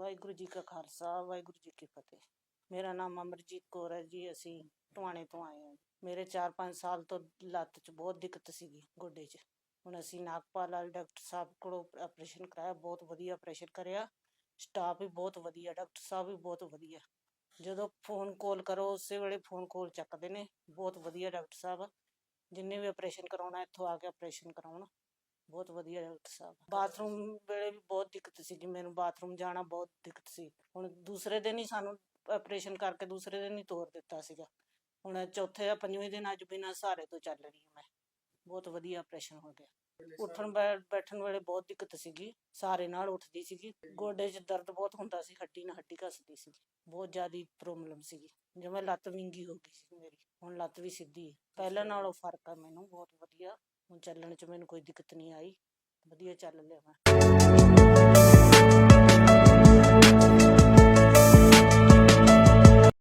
ਵਾਹਿਗੁਰੂ ਜੀ ਕਾ ਖਾਲਸਾ, ਵਾਹਿਗੁਰੂ ਜੀ ਕੀ ਫਤਿਹ। ਮੇਰਾ ਨਾਮ ਅਮਰਜੀਤ ਕੌਰ ਹੈ ਜੀ, ਅਸੀਂ ਟਵਾਣੇ ਤੋਂ ਆਏ ਹਾਂ। ਮੇਰੇ 4-5 ਸਾਲ ਤੋਂ ਲੱਤ 'ਚ ਬਹੁਤ ਦਿੱਕਤ ਸੀਗੀ ਗੋਡੇ 'ਚ। ਹੁਣ ਅਸੀਂ ਨਾਗਪਾਲ ਵਾਲੇ ਡਾਕਟਰ ਸਾਹਿਬ ਕੋਲੋਂ ਆਪਰੇਸ਼ਨ ਕਰਾਇਆ, ਬਹੁਤ ਵਧੀਆ ਆਪਰੇਸ਼ਨ ਕਰਿਆ। ਸਟਾਫ ਵੀ ਬਹੁਤ ਵਧੀਆ, ਡਾਕਟਰ ਸਾਹਿਬ ਵੀ ਬਹੁਤ ਵਧੀਆ। ਜਦੋਂ ਫੋਨ ਕਾਲ ਕਰੋ, ਉਸੇ ਵੇਲੇ ਫੋਨ ਕਾਲ ਚੱਕਦੇ ਨੇ। ਬਹੁਤ ਵਧੀਆ ਡਾਕਟਰ ਸਾਹਿਬ, ਜਿੰਨੇ ਵੀ ਆਪਰੇਸ਼ਨ ਕਰਾਉਣਾ, ਇੱਥੋਂ ਆ ਕੇ ਆਪਰੇਸ਼ਨ ਕਰਾਉਣ। ਬਹੁਤ ਵਧੀਆ ਡਾਕਟਰ ਸਾਹਿਬ ਬਾਥਰੂਮ ਵੇਲੇ ਵੀ ਬਹੁਤ ਦਿੱਕਤ ਸੀ ਜੀ ਮੈਨੂੰ ਬਾਥਰੂਮ ਜਾਣਾ ਬਹੁਤ ਦਿੱਕਤ ਸੀ। ਹੁਣ ਦੂਸਰੇ ਦਿਨ ਹੀ ਸਾਨੂੰ ਆਪਰੇਸ਼ਨ ਕਰਕੇ ਦੂਸਰੇ ਦਿਨ ਹੀ ਤੋਰ ਦਿੱਤਾ ਸੀਗਾ। ਹੁਣ ਚੌਥੇ ਜਾਂ ਪੰਜਵੇਂ ਦਿਨ ਅੱਜ ਬਿਨਾਂ ਸਹਾਰੇ ਤੋਂ ਚੱਲ ਰਹੀ ਹਾਂ ਮੈਂ। ਬਹੁਤ ਵਧੀਆ ਆਪਰੇਸ਼ਨ ਹੋ ਗਿਆ। ਉੱਠਣ ਬੈ- ਬੈਠਣ ਵੇਲੇ ਬਹੁਤ ਦਿੱਕਤ ਸੀਗੀ। ਸਾਰੇ ਨਾਲ ਉੱਠਦੀ ਸੀਗੀ। ਗੋਡੇ 'ਚ ਦਰਦ ਬਹੁਤ ਹੁੰਦਾ ਸੀ ਹੱਡੀ ਨਾਲ ਹੱਡੀ ਘਸਦੀ ਸੀ ਬਹੁਤ ਜ਼ਿਆਦੀ ਪ੍ਰੋਬਲਮ ਸੀਗੀ। ਜਿਵੇਂ ਲੱਤ ਵਿੰਗੀ ਹੋ ਗਈ ਸੀ ਮੇਰੀ, ਹੁਣ ਲੱਤ ਵੀ ਸਿੱਧੀ ਹੈ। ਪਹਿਲਾਂ ਨਾਲੋਂ ਫ਼ਰਕ ਆ ਮੈਨੂੰ, ਬਹੁਤ ਵਧੀਆ। ਹੁਣ ਚੱਲਣ 'ਚ ਮੈਨੂੰ ਕੋਈ ਦਿੱਕਤ ਨਹੀਂ ਆਈ। ਵਧੀਆ ਚੱਲ ਲਿਆ ਮੈਂ।